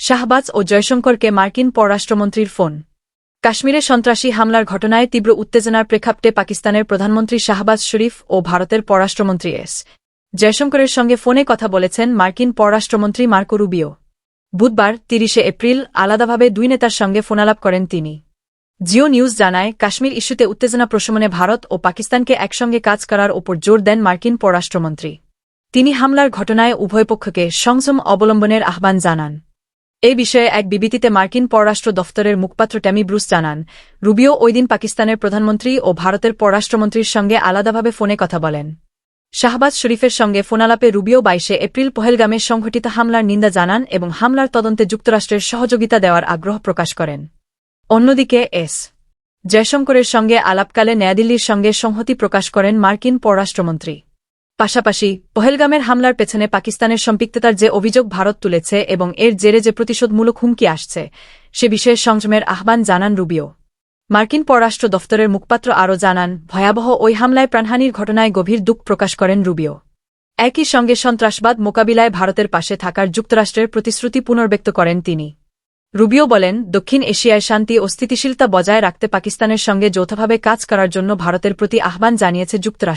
শাহবাজ ও জয়শঙ্করকে মার্কিন পররাষ্ট্রমন্ত্রীর ফোন। কাশ্মীরে সন্ত্রাসী হামলার ঘটনায় তীব্র উত্তেজনার প্রেক্ষাপটে পাকিস্তানের প্রধানমন্ত্রী শাহবাজ শরীফ ও ভারতের পররাষ্ট্রমন্ত্রী এস। জয়শঙ্করের সঙ্গে ফোনে কথা বলেছেন মার্কিন পররাষ্ট্রমন্ত্রী মার্কো রুবিও। বুধবার তিরিশে এপ্রিল আলাদাভাবে দুই নেতার সঙ্গে ফোনালাপ করেন তিনি। জিও নিউজ জানায়, কাশ্মীর ইস্যুতে উত্তেজনা প্রশমনে ভারত ও পাকিস্তানকে একসঙ্গে কাজ করার ওপর জোর দেন মার্কিন পররাষ্ট্রমন্ত্রী। তিনি হামলার ঘটনায় উভয় পক্ষকে সংযম অবলম্বনের আহ্বান জানান। এই বিষয়ে এক বিবৃতিতে মার্কিন পররাষ্ট্র দফতরের মুখপাত্র ট্যামি ব্রুস জানান, রুবিও ওইদিন পাকিস্তানের প্রধানমন্ত্রী ও ভারতের পররাষ্ট্রমন্ত্রীর সঙ্গে আলাদাভাবে ফোনে কথা বলেন। শাহবাজ শরীফের সঙ্গে ফোনালাপে রুবিও বাইশে এপ্রিল পহেলগামে সংঘটিত হামলার নিন্দা জানান এবং হামলার তদন্তে যুক্তরাষ্ট্রের সহযোগিতা দেওয়ার আগ্রহ প্রকাশ করেন। অন্যদিকে এস জয়শঙ্করের সঙ্গে আলাপকালে নয়াদিল্লির সঙ্গে সংহতি প্রকাশ করেন মার্কিন পররাষ্ট্রমন্ত্রী। পাশাপাশি, পহেলগামের হামলার পেছনে পাকিস্তানের সম্পৃক্ততার যে অভিযোগ ভারত তুলেছে এবং এর জেরে যে প্রতিশোধমূলক হুমকি আসছে, সে বিষয়ে সংযমের আহ্বান জানান রুবিও। মার্কিন পররাষ্ট্র দফতরের মুখপাত্র আরও জানান, ভয়াবহ ওই হামলায় প্রাণহানির ঘটনায় গভীর দুঃখ প্রকাশ করেন রুবিও। একই সঙ্গে সন্ত্রাসবাদ মোকাবিলায় ভারতের পাশে থাকার যুক্তরাষ্ট্রের প্রতিশ্রুতি পুনর্ব্যক্ত করেন তিনি। রুবিও বলেন, দক্ষিণ এশিয়ায় শান্তি ও স্থিতিশীলতা বজায় রাখতে পাকিস্তানের সঙ্গে যৌথভাবে কাজ করার জন্য ভারতের প্রতি আহ্বান জানিয়েছে যুক্তরাষ্ট্র।